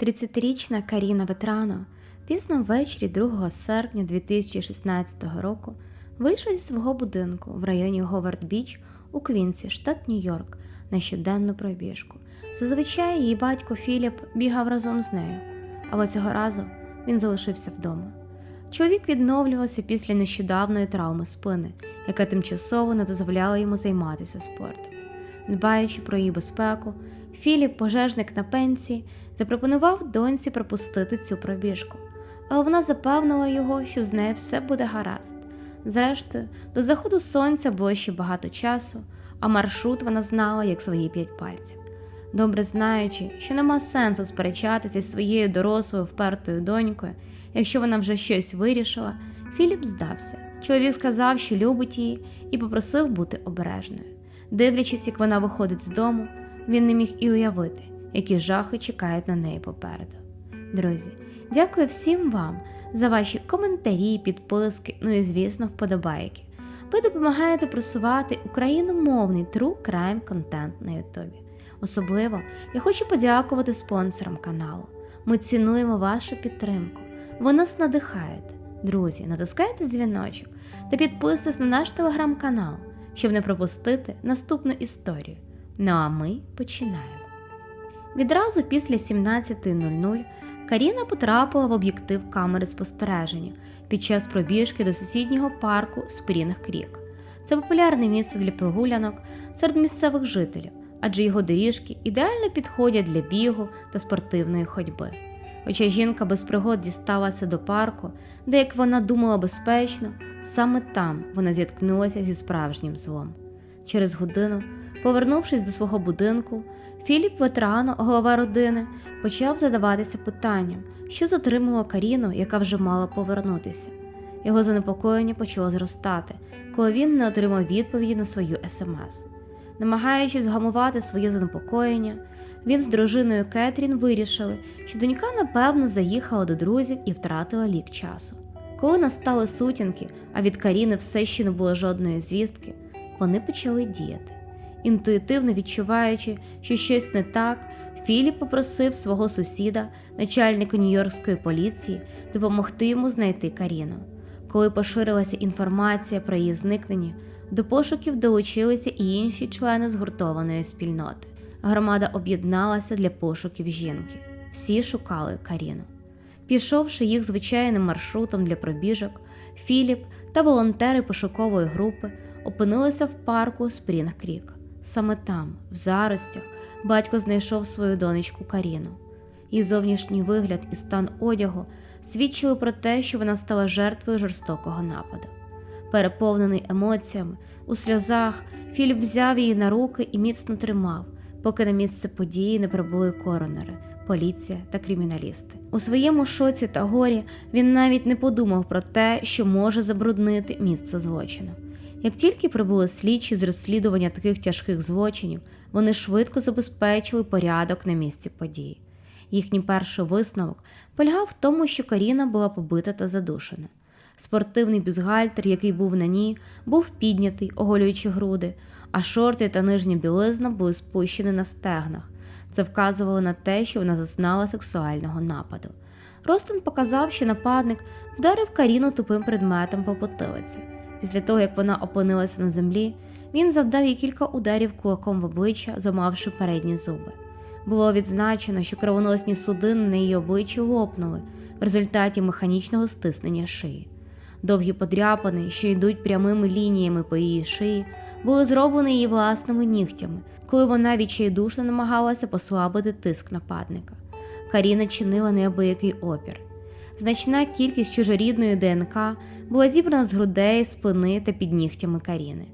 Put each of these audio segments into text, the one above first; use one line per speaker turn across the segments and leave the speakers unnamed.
30-річна Каріна Ветрано пізно ввечері 2 серпня 2016 року вийшла зі свого будинку в районі Говард Біч у Квінсі, штат Нью-Йорк, на щоденну пробіжку. Зазвичай її батько Філіп бігав разом з нею, але цього разу він залишився вдома. Чоловік відновлювався після нещодавної травми спини, яка тимчасово не дозволяла йому займатися спортом. Дбаючи про її безпеку, Філіп, пожежник на пенсії, запропонував доньці пропустити цю пробіжку, але вона запевнила його, що з нею все буде гаразд. Зрештою, до заходу сонця було ще багато часу, а маршрут вона знала як свої п'ять пальців. Добре знаючи, що нема сенсу сперечатися зі своєю дорослою впертою донькою, якщо вона вже щось вирішила, Філіп здався. Чоловік сказав, що любить її, і попросив бути обережною. Дивлячись, як вона виходить з дому, він не міг і уявити, які жахи чекають на неї попереду. Друзі, дякую всім вам за ваші коментарі, підписки, ну і, звісно, вподобайки. Ви допомагаєте просувати україномовний true crime контент на Ютубі. Особливо я хочу подякувати спонсорам каналу. Ми цінуємо вашу підтримку. Ви нас надихаєте. Друзі, натискайте дзвіночок та підписуйтесь на наш телеграм-канал, щоб не пропустити наступну історію. Ну а ми починаємо. Відразу після 17.00 Каріна потрапила в об'єктив камери спостереження під час пробіжки до сусіднього парку Спрінг Крік. Це популярне місце для прогулянок серед місцевих жителів, адже його доріжки ідеально підходять для бігу та спортивної ходьби. Хоча жінка без пригод дісталася до парку, де, як вона думала безпечно, саме там вона зіткнулася зі справжнім злом. Через годину, повернувшись до свого будинку, Філіп Ветрано, голова родини, почав задаватися питанням, що затримало Каріну, яка вже мала повернутися. Його занепокоєння почало зростати, коли він не отримав відповіді на свою смс. Намагаючись згамувати своє занепокоєння, він з дружиною Кетрін вирішили, що донька напевно заїхала до друзів і втратила лік часу. Коли настали сутінки, а від Каріни все ще не було жодної звістки, вони почали діяти. Інтуїтивно відчуваючи, що щось не так, Філіп попросив свого сусіда, начальника Нью-Йоркської поліції, допомогти йому знайти Каріну. Коли поширилася інформація про її зникнення, до пошуків долучилися і інші члени згуртованої спільноти. Громада об'єдналася для пошуків жінки. Всі шукали Каріну. Пішовши їх звичайним маршрутом для пробіжок, Філіп та волонтери пошукової групи опинилися в парку Спрінг Крік. Саме там, в заростях, батько знайшов свою донечку Каріну. Її зовнішній вигляд і стан одягу свідчили про те, що вона стала жертвою жорстокого нападу. Переповнений емоціями, у сльозах, Філіп взяв її на руки і міцно тримав, поки на місце події не прибули коронери, поліція та криміналісти. У своєму шоці та горі він навіть не подумав про те, що може забруднити місце злочину. Як тільки прибули слідчі з розслідування таких тяжких злочинів, вони швидко забезпечили порядок на місці події. Їхній перший висновок полягав в тому, що Каріна була побита та задушена. Спортивний бюстгальтер, який був на ній, був піднятий, оголюючи груди, а шорти та нижня білизна були спущені на стегнах. Це вказувало на те, що вона зазнала сексуального нападу. Ростон показав, що нападник вдарив Каріну тупим предметом по потилиці. Після того, як вона опинилася на землі, він завдав їй кілька ударів кулаком в обличчя, замавши передні зуби. Було відзначено, що кровоносні судини на її обличчі лопнули в результаті механічного стиснення шиї. Довгі подряпини, що йдуть прямими лініями по її шиї, були зроблені її власними нігтями, коли вона відчайдушно намагалася послабити тиск нападника. Каріна чинила неабиякий опір. Значна кількість чужорідної ДНК була зібрана з грудей, спини та під нігтями Каріни.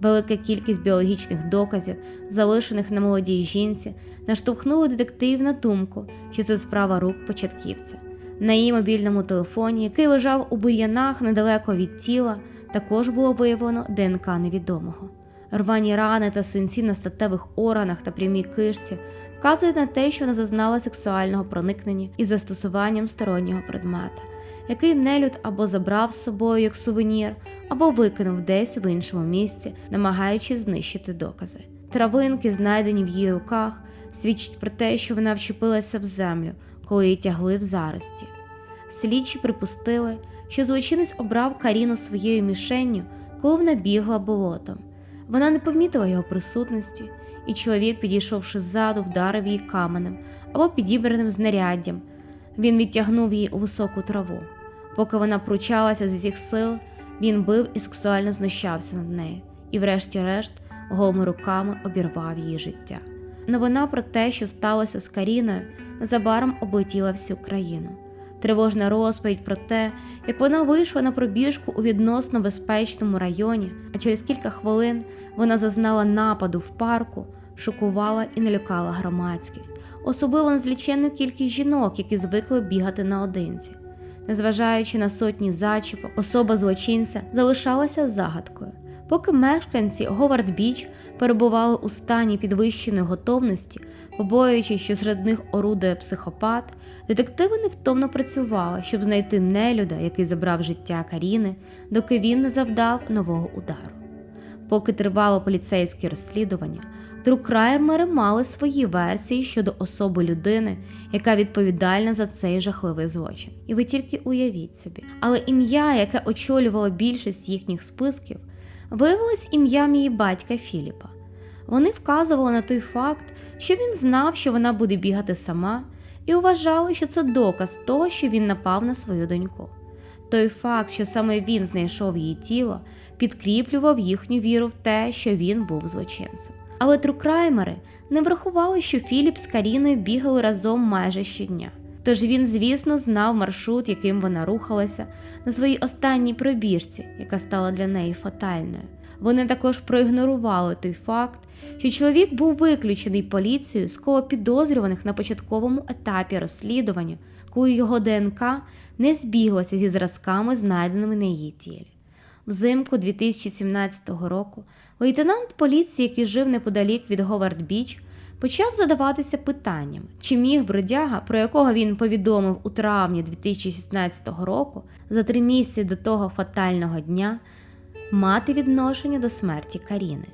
Велика кількість біологічних доказів, залишених на молодій жінці, наштовхнула детективів на думку, що це справа рук початківця. На її мобільному телефоні, який лежав у бур'янах недалеко від тіла, також було виявлено ДНК невідомого. Рвані рани та синці на статевих органах та прямій кишці вказують на те, що вона зазнала сексуального проникнення із застосуванням стороннього предмета, який нелюд або забрав з собою як сувенір, або викинув десь в іншому місці, намагаючись знищити докази. Травинки, знайдені в її руках, свідчать про те, що вона вчепилася в землю, коли її тягли в зарості. Слідчі припустили, що злочинець обрав Каріну своєю мішенню, коли вона бігла болотом. Вона не помітила його присутності, і чоловік, підійшовши ззаду, вдарив її каменем або підібраним знаряддям. Він відтягнув її у високу траву. Поки вона пручалася з усіх сил, він бив і сексуально знущався над нею, і, врешті-решт, голими руками обірвав її життя. Новина про те, що сталося з Каріною, незабаром облетіла всю країну. Тривожна розповідь про те, як вона вийшла на пробіжку у відносно безпечному районі, а через кілька хвилин вона зазнала нападу в парку, шокувала і налякала громадськість, особливо незліченну кількість жінок, які звикли бігати наодинці. Незважаючи на сотні зачіпок, особа злочинця залишалася загадкою. Поки мешканці Говард Біч перебували у стані підвищеної готовності, побоюючись, що серед них орудує психопат, детективи невтомно працювали, щоб знайти нелюда, який забрав життя Каріни, доки він не завдав нового удару. Поки тривало поліцейське розслідування, трукраймери мали свої версії щодо особи людини, яка відповідальна за цей жахливий злочин. І ви тільки уявіть собі. Але ім'я, яке очолювало більшість їхніх списків, виявилось ім'ям її батька Філіпа. Вони вказували на той факт, що він знав, що вона буде бігати сама, і вважали, що це доказ того, що він напав на свою доньку. Той факт, що саме він знайшов її тіло, підкріплював їхню віру в те, що він був злочинцем. Але трукраймери не врахували, що Філіп з Каріною бігали разом майже щодня. Тож він, звісно, знав маршрут, яким вона рухалася на своїй останній пробіжці, яка стала для неї фатальною. Вони також проігнорували той факт, що чоловік був виключений поліцією з коло підозрюваних на початковому етапі розслідування, коли його ДНК не збіглося зі зразками, знайденими на її тілі. Взимку 2017 року лейтенант поліції, який жив неподалік від Говард Біч, почав задаватися питанням, чи міг бродяга, про якого він повідомив у травні 2016 року, за три місяці до того фатального дня, мати відношення до смерті Каріни.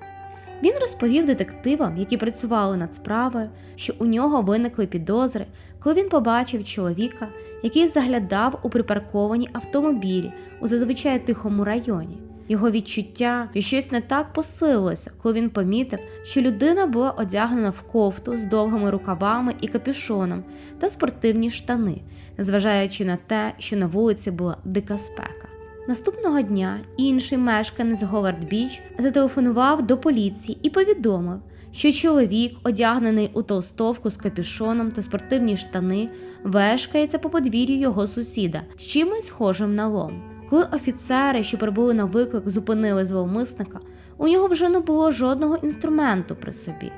Він розповів детективам, які працювали над справою, що у нього виникли підозри, коли він побачив чоловіка, який заглядав у припарковані автомобілі у зазвичай тихому районі. Його відчуття, що щось не так посилилося, коли він помітив, що людина була одягнена в кофту з довгими рукавами і капюшоном та спортивні штани, незважаючи на те, що на вулиці була дика спека. Наступного дня інший мешканець Говард Біч зателефонував до поліції і повідомив, що чоловік, одягнений у толстовку з капюшоном та спортивні штани, вешкається по подвір'ю його сусіда з чимось схожим на лом. Коли офіцери, що прибули на виклик, зупинили зловмисника, у нього вже не було жодного інструменту при собі.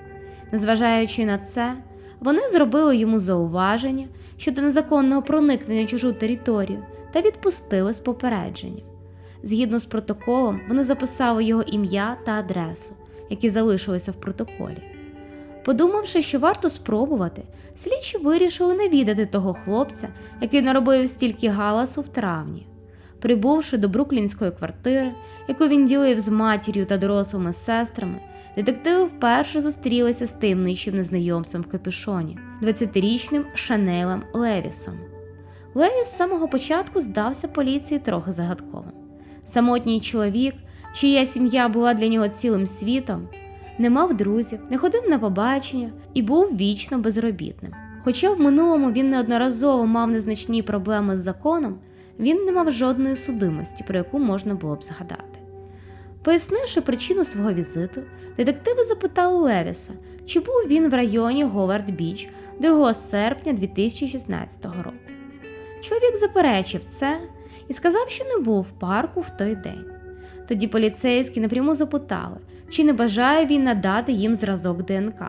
Незважаючи на це, вони зробили йому зауваження щодо незаконного проникнення в чужу територію та відпустили з попередженням. Згідно з протоколом, вони записали його ім'я та адресу, які залишилися в протоколі. Подумавши, що варто спробувати, слідчі вирішили навідати того хлопця, який наробив стільки галасу в травні. Прибувши до бруклінської квартири, яку він ділив з матір'ю та дорослими сестрами, детективи вперше зустрілися з таємничим незнайомцем в капюшоні, 20-річним Шанелем Левісом. Левіс з самого початку здався поліції трохи загадковим. Самотній чоловік, чия сім'я була для нього цілим світом, не мав друзів, не ходив на побачення і був вічно безробітним. Хоча в минулому він неодноразово мав незначні проблеми з законом, він не мав жодної судимості, про яку можна було б згадати. Пояснивши причину свого візиту, детективи запитали Левіса, чи був він в районі Говард Біч 2 серпня 2016 року. Чоловік заперечив це і сказав, що не був в парку в той день. Тоді поліцейські напряму запитали, чи не бажає він надати їм зразок ДНК,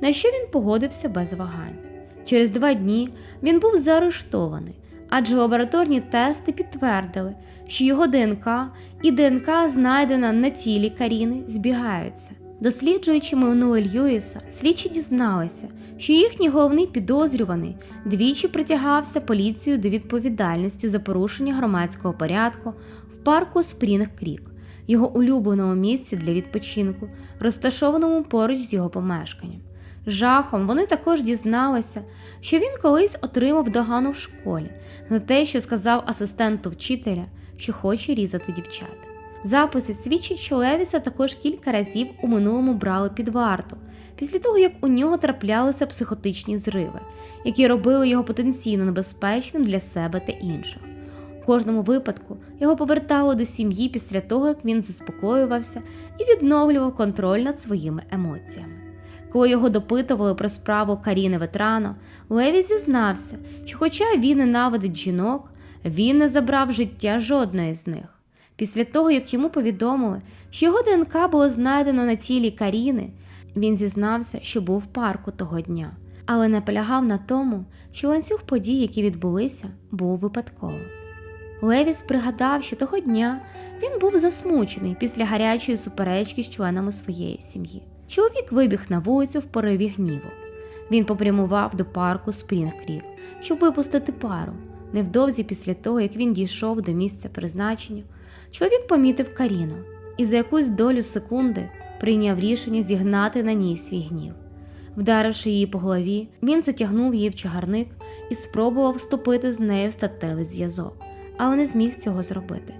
на що він погодився без вагань. Через два дні він був заарештований, адже лабораторні тести підтвердили, що його ДНК і ДНК, знайдена на тілі Каріни, збігаються. Досліджуючи минуле Льюіса, слідчі дізналися, що їхній головний підозрюваний двічі притягався поліцією до відповідальності за порушення громадського порядку в парку Спрінг Крік. його улюбленому місці для відпочинку, розташованому поруч з його помешканням. Жахом вони також дізналися, що він колись отримав догану в школі за те, що сказав асистенту вчителя, що хоче різати дівчат. Записи свідчать, що Левіса також кілька разів у минулому брали під варту, після того як у нього траплялися психотичні зриви, які робили його потенційно небезпечним для себе та інших. У кожному випадку його повертали до сім'ї після того, як він заспокоювався і відновлював контроль над своїми емоціями. Коли його допитували про справу Каріни Ветрано, Леві зізнався, що, хоча він ненавидить жінок, він не забрав життя жодної з них. Після того, як йому повідомили, що його ДНК було знайдено на тілі Каріни, він зізнався, що був в парку того дня, але наполягав на тому, що ланцюг подій, які відбулися, був випадковим. Левіс пригадав, що того дня він був засмучений після гарячої суперечки з членами своєї сім'ї. Чоловік вибіг на вулицю в пориві гніву. Він попрямував до парку Спрінг Крік, щоб випустити пару. Невдовзі після того, як він дійшов до місця призначення, чоловік помітив Каріну і за якусь долю секунди прийняв рішення зігнати на ній свій гнів. Вдаривши її по голові, він затягнув її в чагарник і спробував вступити з нею в статевий зв'язок, але не зміг цього зробити.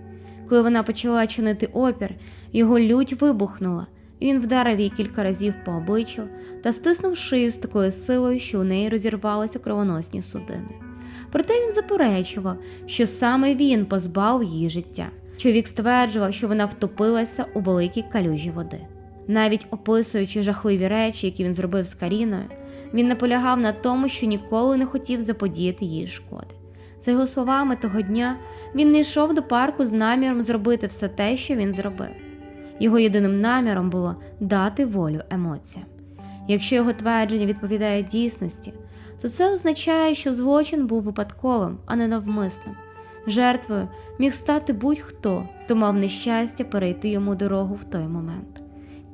Коли вона почала чинити опір, його лють вибухнула, він вдарив її кілька разів по обличчю та стиснув шию з такою силою, що у неї розірвалися кровоносні судини. Проте він заперечував, що саме він позбав її життя. Чоловік стверджував, що вона втопилася у великій калюжі води. Навіть описуючи жахливі речі, які він зробив з Каріною, він наполягав на тому, що ніколи не хотів заподіяти їй шкоди. За його словами, того дня він не йшов до парку з наміром зробити все те, що він зробив. Його єдиним наміром було дати волю емоціям. Якщо його твердження відповідає дійсності, то це означає, що злочин був випадковим, а не навмисним. Жертвою міг стати будь-хто, хто мав нещастя перейти йому дорогу в той момент.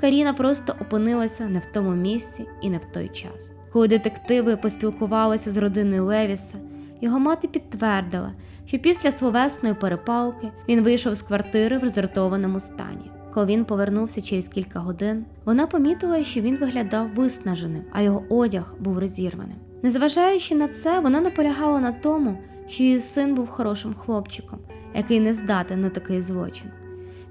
Каріна просто опинилася не в тому місці і не в той час. Коли детективи поспілкувалися з родиною Левіса, його мати підтвердила, що після словесної перепалки він вийшов з квартири в роздратованому стані. Коли він повернувся через кілька годин, вона помітила, що він виглядав виснаженим, а його одяг був розірваним. Незважаючи на це, вона наполягала на тому, що її син був хорошим хлопчиком, який не здатен на такий злочин.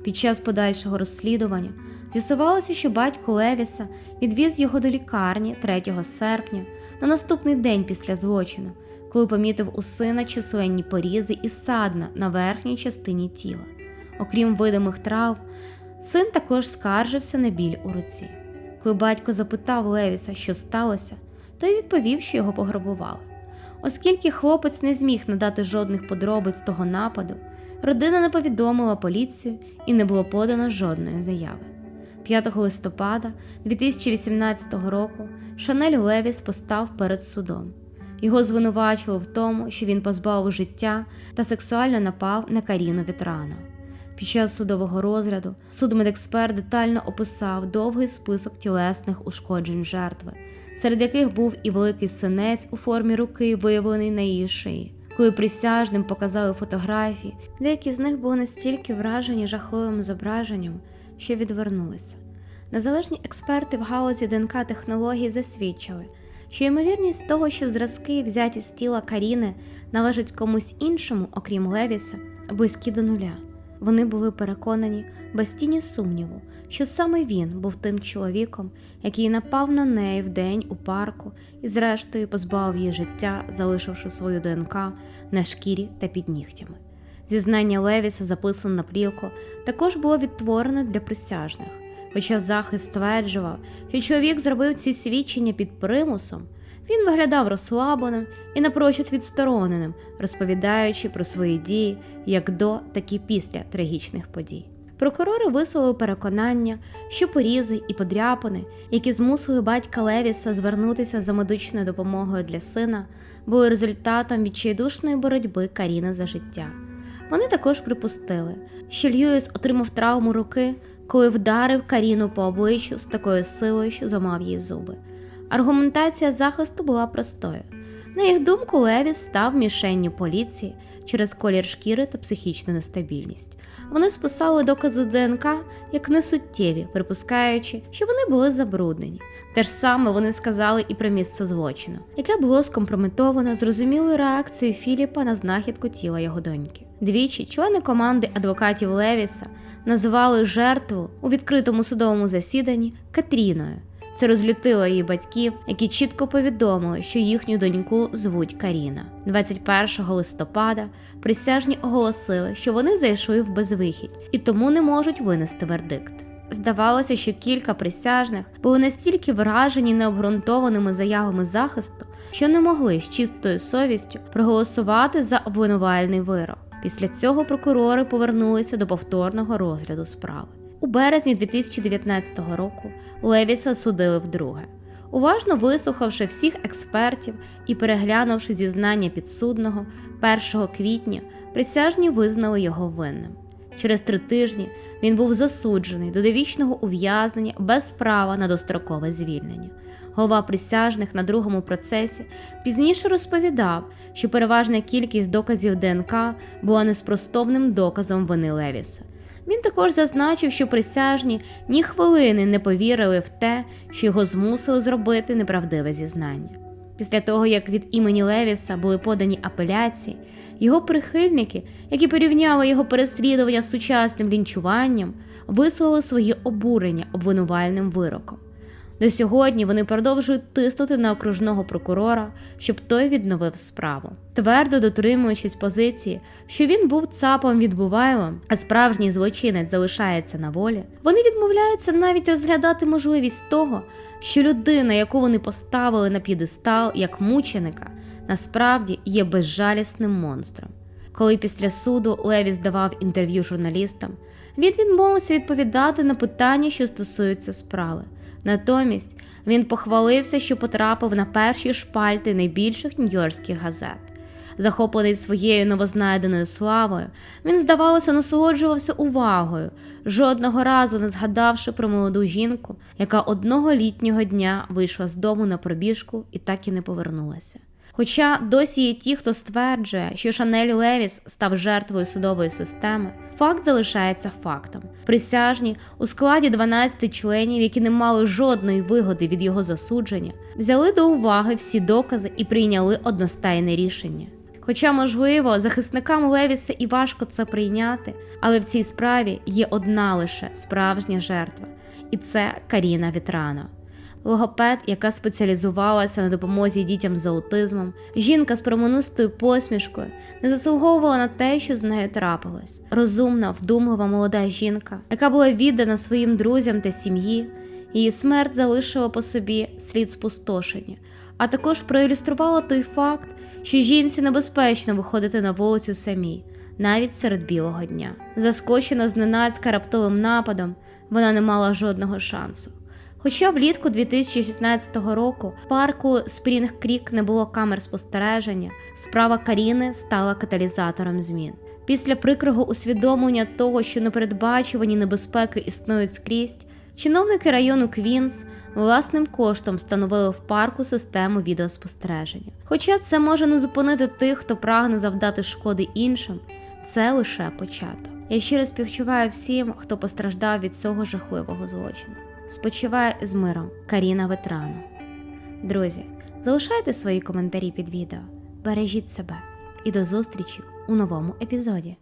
Під час подальшого розслідування з'ясувалося, що батько Левіса відвіз його до лікарні 3 серпня на наступний день після злочину, коли помітив у сина численні порізи і садна на верхній частині тіла. Окрім видимих трав, син також скаржився на біль у руці. Коли батько запитав Левіса, що сталося, той відповів, що його пограбували. Оскільки хлопець не зміг надати жодних подробиць того нападу, родина не повідомила поліцію і не було подано жодної заяви. 5 листопада 2018 року Шанель Левіс постав перед судом. Його звинувачували в тому, що він позбавив життя та сексуально напав на Каріну Вітрано. Під час судового розгляду судмедексперт детально описав довгий список тілесних ушкоджень жертви, серед яких був і великий синець у формі руки, виявлений на її шиї. Коли присяжним показали фотографії, деякі з них були настільки вражені жахливим зображенням, що відвернулися. Незалежні експерти в галузі ДНК технологій засвідчили, що ймовірність того, що зразки, взяті з тіла Каріни, належать комусь іншому, окрім Левіса, близькі до нуля. Вони були переконані без тіні сумніву, що саме він був тим чоловіком, який напав на неї вдень у парку і, зрештою, позбавив її життя, залишивши свою ДНК на шкірі та під нігтями. Зізнання Левіса, записане на плівку, також було відтворене для присяжних. Хоча захист стверджував, що чоловік зробив ці свідчення під примусом, він виглядав розслабленим і напрочуд відстороненим, розповідаючи про свої дії як до, так і після трагічних подій. Прокурори висловили переконання, що порізи і подряпини, які змусили батька Левіса звернутися за медичною допомогою для сина, були результатом відчайдушної боротьби Каріни за життя. Вони також припустили, що Льюіс отримав травму руки, коли вдарив Каріну по обличчю з такою силою, що зламав їй зуби. Аргументація захисту була простою. На їх думку, Левіс став мішенню поліції через колір шкіри та психічну нестабільність. вони списали докази ДНК як несуттєві, припускаючи, що вони були забруднені. Те ж саме вони сказали і про місце злочину, яке було скомпрометовано зрозумілою реакцією Філіпа на знахідку тіла його доньки. Двічі члени команди адвокатів Левіса називали жертву у відкритому судовому засіданні Катріною. Це розлютило її батьків, які чітко повідомили, що їхню доньку звуть Каріна. 21 листопада присяжні оголосили, що вони зайшли в безвихідь і тому не можуть винести вердикт. Здавалося, що кілька присяжних були настільки вражені необґрунтованими заявами захисту, що не могли з чистою совістю проголосувати за обвинувальний вирок. Після цього прокурори повернулися до повторного розгляду справи. У березні 2019 року Левіса судили вдруге. Уважно вислухавши всіх експертів і переглянувши зізнання підсудного 1 квітня, присяжні визнали його винним. Через три тижні він був засуджений до довічного ув'язнення без права на дострокове звільнення. Голова присяжних на другому процесі пізніше розповідав, що переважна кількість доказів ДНК була неспростовним доказом вини Левіса. Він також зазначив, що присяжні ні хвилини не повірили в те, що його змусили зробити неправдиве зізнання. Після того, як від імені Левіса були подані апеляції, його прихильники, які порівняли його переслідування з сучасним лінчуванням, висловили своє обурення обвинувальним вироком. До сьогодні вони продовжують тиснути на окружного прокурора, щоб той відновив справу, твердо дотримуючись позиції, що він був цапом відбувайлом, а справжній злочинець залишається на волі. Вони відмовляються навіть розглядати можливість того, що людина, яку вони поставили на п'єдестал як мученика, насправді є безжалісним монстром. Коли після суду Левіс давав інтерв'ю журналістам, він відмовився відповідати на питання, що стосуються справи. Натомість він похвалився, що потрапив на перші шпальти найбільших нью-йоркських газет. Захоплений своєю новознайденою славою, він, здавалося, насолоджувався увагою, жодного разу не згадавши про молоду жінку, яка одного літнього дня вийшла з дому на пробіжку і так і не повернулася. Хоча досі є ті, хто стверджує, що Шанель Левіс став жертвою судової системи, факт залишається фактом. Присяжні у складі 12 членів, які не мали жодної вигоди від його засудження, взяли до уваги всі докази і прийняли одностайне рішення. Хоча, можливо, захисникам Левіса і важко це прийняти, але в цій справі є одна лише справжня жертва, і це Каріна Вітрано. Логопед, яка спеціалізувалася на допомозі дітям з аутизмом, жінка з променистою посмішкою не заслуговувала на те, що з нею трапилось. Розумна, вдумлива молода жінка, яка була віддана своїм друзям та сім'ї, її смерть залишила по собі слід спустошення, а також проілюструвала той факт, що жінці небезпечно виходити на вулицю самій, навіть серед білого дня. Заскочена зненацька раптовим нападом, вона не мала жодного шансу. Хоча влітку 2016 року в парку Спрінг Крік не було камер спостереження, справа Каріни стала каталізатором змін. Після прикрого усвідомлення того, що непередбачувані небезпеки існують скрізь, чиновники району Квінс власним коштом встановили в парку систему відеоспостереження. Хоча це може не зупинити тих, хто прагне завдати шкоди іншим, це лише початок. Я щиро співчуваю всім, хто постраждав від цього жахливого злочину. Спочиває з миром Каріна Ветрано. Друзі, залишайте свої коментарі під відео, бережіть себе і до зустрічі у новому епізоді.